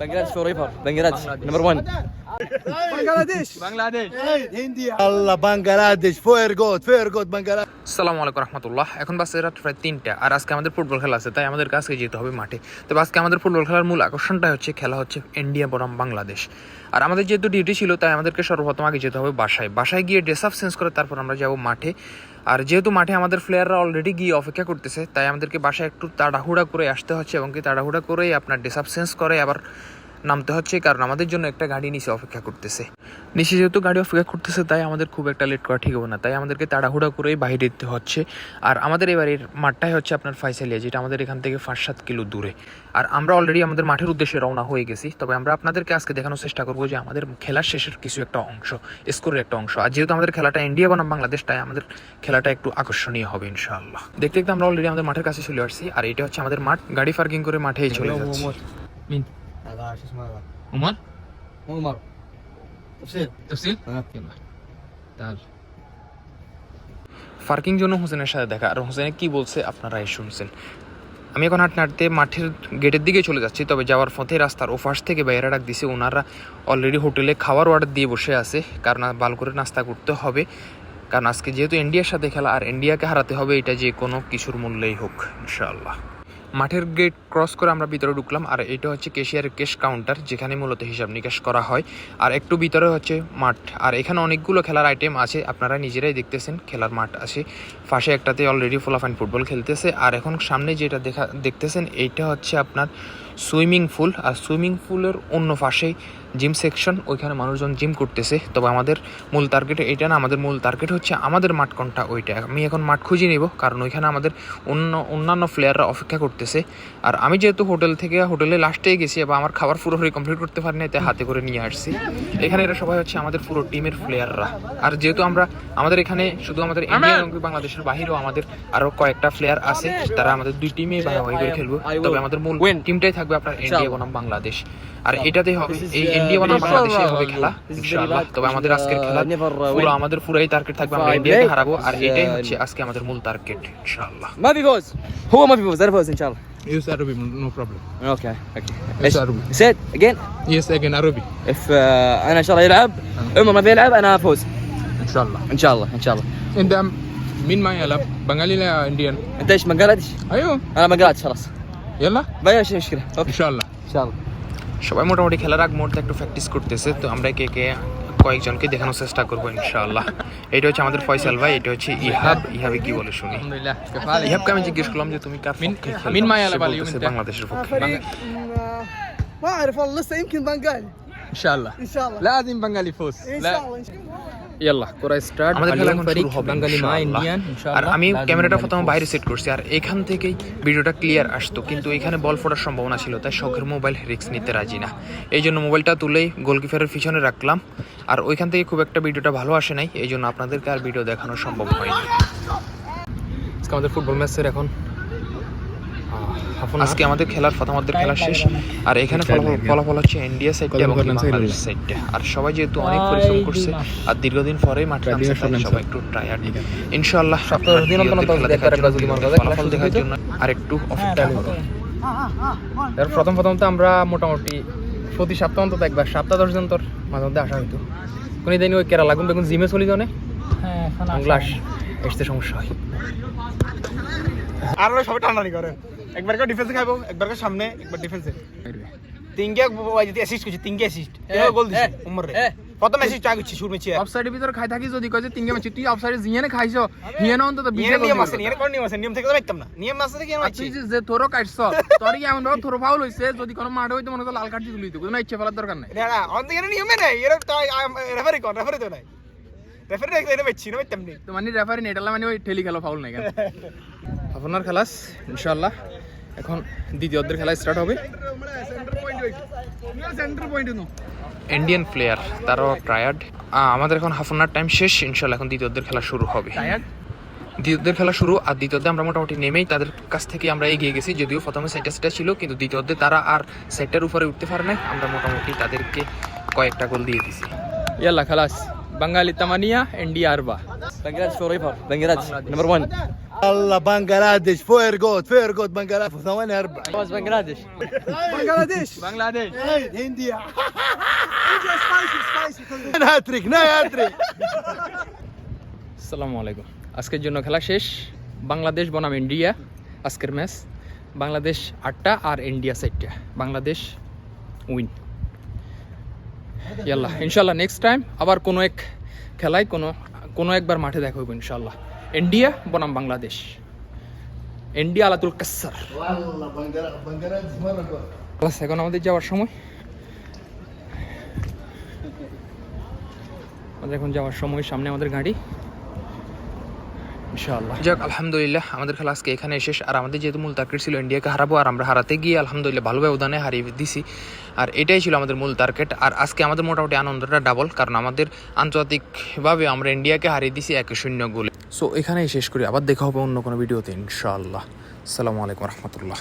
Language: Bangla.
Bangladesh forever. Bangladesh number one. Allah Bangladesh, very good, very good Bangladesh. সালামু আলাইকুম রহমতুল্লাহ এখন বাসে রাত প্রায় তিনটা আর আজকে আমাদের ফুটবল খেলা আছে তাই আমাদের কাছে যেতে হবে মাঠে। তবে আজকে আমাদের ফুটবল খেলার মূল আকর্ষণটা হচ্ছে খেলা হচ্ছে ইন্ডিয়া বনাম বাংলাদেশ আর আমাদের যেহেতু ডিউটি ছিল তাই আমাদেরকে সর্বপ্রথম আগে যেতে হবে বাসায়। বাসায় গিয়ে ড্রেস আপ চেঞ্জ করে তারপর আমরা যাব মাঠে। আর যেহেতু মাঠে আমাদের প্লেয়াররা অলরেডি গিয়ে অপেক্ষা করতেছে, তাই আমাদেরকে বাসায় একটু তাড়াহুড়া করে আসতে হচ্ছে এবং কি তাড়াহুড়া করেই আপনার ডিসাবসেন্স করে, আবার নামতে হচ্ছে কারণ আমাদের জন্য একটা গাড়ি নিচে অপেক্ষা করতেছে। নিচে যেহেতু গাড়ি অপেক্ষা করতেছে তাই আমাদের খুব একটা লেট করা ঠিক হবে না। তাই আমাদেরকে তাড়াহুড়া করেই বাইরে দিতে হচ্ছে। আর আমাদের এবারের মাঠটাই হচ্ছে আপনার ফাইসালিয়া যেটা আমাদের এখান থেকে পাঁচ সাত কিলো দূরে। আর আমরা অলরেডি আমাদের মাঠের উদ্দেশ্যে রওনা হয়ে গেছি। তবে আমরা আপনাদেরকে আজকে দেখানোর চেষ্টা করব যে আমাদের খেলার শেষের কিছু একটা অংশ স্কোরের একটা অংশ। আর যেহেতু আমাদের খেলাটা ইন্ডিয়া বনাম বাংলাদেশ তাই আমাদের খেলাটা একটু আকর্ষণীয় হবে ইনশাআল্লাহ। দেখতে দেখতে আমরা অলরেডি আমাদের মাঠের কাছে চলে আসছি। আর এটা হচ্ছে আমাদের মাঠ। গাড়ি পার্কিং করে মাঠে চলে যাচ্ছি। মিন هذا شو اسمه هذا؟ উমর عمر تفسير তফসিল তাহলে পার্কিং জন্য হোসেনের সাথে দেখা আর হোসেনে কি বলছে আপনারাই শুনছেন আমি এখন হাঁটতে হাঁটতে মাঠের গেটের দিকে চলে যাচ্ছি তবে যাওয়ার পথে রাস্তার ওপাশ থেকে বাইরে ডাক দিছে ওনারা অলরেডি হোটেলে খাওয়ার অর্ডার দিয়ে বসে আছে কারণ বাল করে নাস্তা করতে হবে কারণ আজকে যেহেতু ইন্ডিয়ার সাথে খেলা আর ইন্ডিয়াকে হারাতে হবে এটা যে কোনো কিছুর মূল্যেই হোক ইনশাআল্লাহ মাঠের গেট ক্রস করে আমরা ভিতরে ঢুকলাম, আর এটা হচ্ছে কেশিয়ারের কেশ কাউন্টার যেখানে মূলত হিসাব নিকাশ করা হয়। আর একটু ভিতরে হচ্ছে মাঠ, আর এখানে অনেকগুলো খেলার আইটেম আছে, আপনারা নিজেরাই দেখতেছেন, খেলার মাঠ আছে। পাশে একটাতে অলরেডি ফুলাফাইন ফুটবল খেলতেছে, আর এখন সামনে যেটা দেখা, দেখতেছেন, এইটা হচ্ছে আপনার সুইমিং পুল আর সুইমিং পুলের অন্য পাশেই জিম সেকশন ওইখানে মানুষজন জিম করতেছে। তবে আমাদের মূল টার্গেট এটা না আমাদের মূল টার্গেট হচ্ছে আমাদের মাঠ কোনটা ওইটা। আমি এখন মাঠ খুঁজে নিব কারণ ওইখানে আমাদের অন্য অন্যান্য প্লেয়াররা অপেক্ষা করতেছে। আর আমি যেহেতু হোটেল থেকে হোটেলে লাস্টে গেছি এবং আমার খাবার পুরোপুরি কমপ্লিট করতে পারিনি তাই হাতে করে নিয়ে আসছি। এখানে এরা সবাই হচ্ছে আমাদের পুরো টিমের প্লেয়াররা আর যেহেতু আমরা আমাদের এখানে শুধু আমাদের ইন্ডিয়া এবং বাংলাদেশের বাহিরেও আমাদের আরও কয়েকটা প্লেয়ার আছে তারা আমাদের দুই টিমে ভাগাভাগি করে খেলব। তবে আমাদের মূল টিমটাই থাকবে আপনার ইন্ডিয়া বনাম বাংলাদেশ। আর এটাতে হবে এই ইন্ডিয়া বনাম বাংলাদেশে হবে খেলা ইনশাআল্লাহ তবে আমাদের আজকের খেলা পুরো আমাদের পুরাই টার্গেট থাকবে আমরা ইন্ডিয়াকে হারাবো আর এটাই হচ্ছে আজকে আমাদের মূল টার্গেট ইনশাআল্লাহ ما في فوز هو ما في فوز انا فوز ان شاء الله Use Arabic, no problem. اوكي اوكي Use Arabic. سيد اجين Yes, again Arabic. اف uh, انا ان شاء الله يلعب عمر ما بيلعب انا فوز Inshallah. ان شاء الله ان شاء الله And um, min ma yalab, Bengali la Indian. انت ايش بنجلاديش؟ Ayo, انا بنجلاديش خلاص yalla. ما في أي مشكله اوكي Inshallah. ان شاء الله সবাই মোটামুটি খেলার আগ মুহূর্তে একটু প্র্যাকটিস করতেছে তো আমরা কে কে কয়েকজনকে দেখানোর চেষ্টা করবো ইনশাআল্লাহ এটা হচ্ছে আমাদের ফয়সাল ভাই এটা হচ্ছে ইহাব ইহাবে কি বলে শুনি Alhamdulillah. Kafali. ইহাবকে আমি জিজ্ঞেস করলাম যে তুমি কার পক্ষে খেলতে? মিন মায়া সে লাবালি, বলতেছে মিন- বাংলাদেশের পক্ষে ما اعرف والله لسه يمكن بنغالي Inshallah. ان شاء الله لازم Bengali فوز. ان لا. شاء الله আমি ক্যামেরাটা প্রথমে বাইরে সেট করছি আর এখান থেকেই ভিডিওটা ক্লিয়ার আসতো কিন্তু এখানে বল ফোটার সম্ভাবনা ছিল তাই শখের মোবাইল রিস্ক নিতে রাজি না। এই জন্য মোবাইলটা তুলেই গোলকিপারের পিছনে রাখলাম আর ওইখান থেকে খুব একটা ভিডিওটা ভালো আসে নাই এই জন্য আপনাদেরকে আর ভিডিও দেখানো সম্ভব হয়নি। আমাদের ফুটবল ম্যাচের এখন আজকে আমাদের খেলার প্রথমার্ধের খেলা শেষ। আর এখানে ফলাফল- হচ্ছে ইন্ডিয়া সাইডটা এবং বাংলাদেশ সাইডটা আর সবাই যেহেতু অনেক পরিশ্রম করছে আর দীর্ঘদিন পরেই মাঠে নামছে তাই সবাই একটু টায়ার্ড ইনশাআল্লাহ খেলা দেখার জন্য, ফলাফল দেখার জন্য আর একটু অপেক্ষা করুন এর প্রথম প্রথম তো আমরা মোটামুটি প্রতি সপ্তাহ অন্তত একবার সপ্তাহ দশ জন তোর মাঝে মধ্যে আসা হইতো। কোন দিন ওই কেরালা গুন দেখুন জিমে চলি জনে গ্লাস আসতে সমস্যা হয়। আর ওরা সবাই টানাটানি করে। একবার করে ডিফেন্সে খাইবো একবার সামনে একবার ডিফেন্সে তিনকে যদি অ্যাসিস্ট করছি তিনকে অ্যাসিস্ট এভাবে গোল দিছি উমর রে। প্রথম অ্যাসিস্ট আগে করছি শুরু মেছি অফসাইডের ভিতরে খাই থাকি যদি কয় যে তিনগে ম্যাচ তুই অফসাইডে জিয়ানে খাইছো হিয়ানে অন্তত বিজে নিয়ম আছে নিয়ম কোন নিয়ম আছে নিয়ম থেকে তো পাইতাম না। নিয়ম আছে কি তুই যে তোরও কাটছ তোর কি এমন ভাবে তোর ফাউল হইছে? যদি কোনো মাঠে হইতো মনে লাল কার্ড তুলি তো কোনো ইচ্ছে ফেলার দরকার নাই। না অন থেকে নিয়মে নাই। এর তো রেফারি কোন রেফারি তো নাই। রেফারি দেখতে এটা বেচছি না পাইতাম নি। তো মানে রেফারি নেটালা মানে ওই ঠেলি খেলা ফাউল নাই কেন? আপনার খেলাস ইনশাআল্লাহ। এখন দ্বিতীয় অর্ধের খেলা স্টার্ট হবে। ইন্ডিয়ান প্লেয়ার তারাও টায়ার্ড আমাদের এখন হাফ আনার টাইম শেষ ইনশাল্লাহ এখন দ্বিতীয় অর্ধের খেলা শুরু হবে। দ্বিতীয়দের খেলা শুরু আর দ্বিতীয়তে আমরা মোটামুটি নেমেই তাদের কাছ থেকে আমরা এগিয়ে গেছি যদিও প্রথমে সেটা সেটা ছিল কিন্তু দ্বিতীয়তে তারা আর সেটার উপরে উঠতে পারে না আমরা মোটামুটি তাদেরকে কয়েকটা গোল দিয়ে দিছি। ইয়াল্লা খালাস। بنغالي ثمانية انديا أربعة بنجلاديش forever بنجلاديش نمبر 1 الله بنغلاديش فوق فوق بنغلاديش ثواني اربع فوز بنغلاديش Bangladesh. بنغلاديش هندية India spicy, spicy. هاتريك ناي هاتريك আসসালামু আলাইকুম আজকের জন্য খেলা শেষ বাংলাদেশ বনাম ইন্ডিয়া আজকের ম্যাচ বাংলাদেশ আটটা আর ইন্ডিয়া চারটা বাংলাদেশ উইন ইয়াল্লাহ ইনশাল্লাহ নেক্সট টাইম আবার কোনো এক খেলায় কোনো কোনো একবার মাঠে দেখা হইব ইনশাল্লাহ ইন্ডিয়া বনাম বাংলাদেশ। ইন্ডিয়া আলাতুল কাসার এখন আমাদের যাওয়ার সময়। আমাদের এখন যাওয়ার সময় সামনে আমাদের গাড়ি। যাক, আলহামদুলিল্লাহ, আমাদের খেলা আজকে এখানে শেষ। আর আমাদের যেহেতু মূল টার্গেট ছিল ইন্ডিয়াকে হারাবো, আর আমরা হারাতে গিয়ে আলহামদুলিল্লাহ ভালো ব্যবধানে হারিয়ে দিছি। আর এটাই ছিল আমাদের মূল টার্গেট আর আজকে আমাদের মোটামুটি আনন্দটা ডাবল কারণ আমাদের আন্তর্জাতিকভাবে আমরা ইন্ডিয়াকে হারিয়ে দিছি এক শূন্য গোলে। সো এখানেই শেষ করি। আবার দেখা হবে অন্য কোনো ভিডিওতে, ইনশাআল্লাহ। আসসালামু আলাইকুম রহমতুল্লাহ।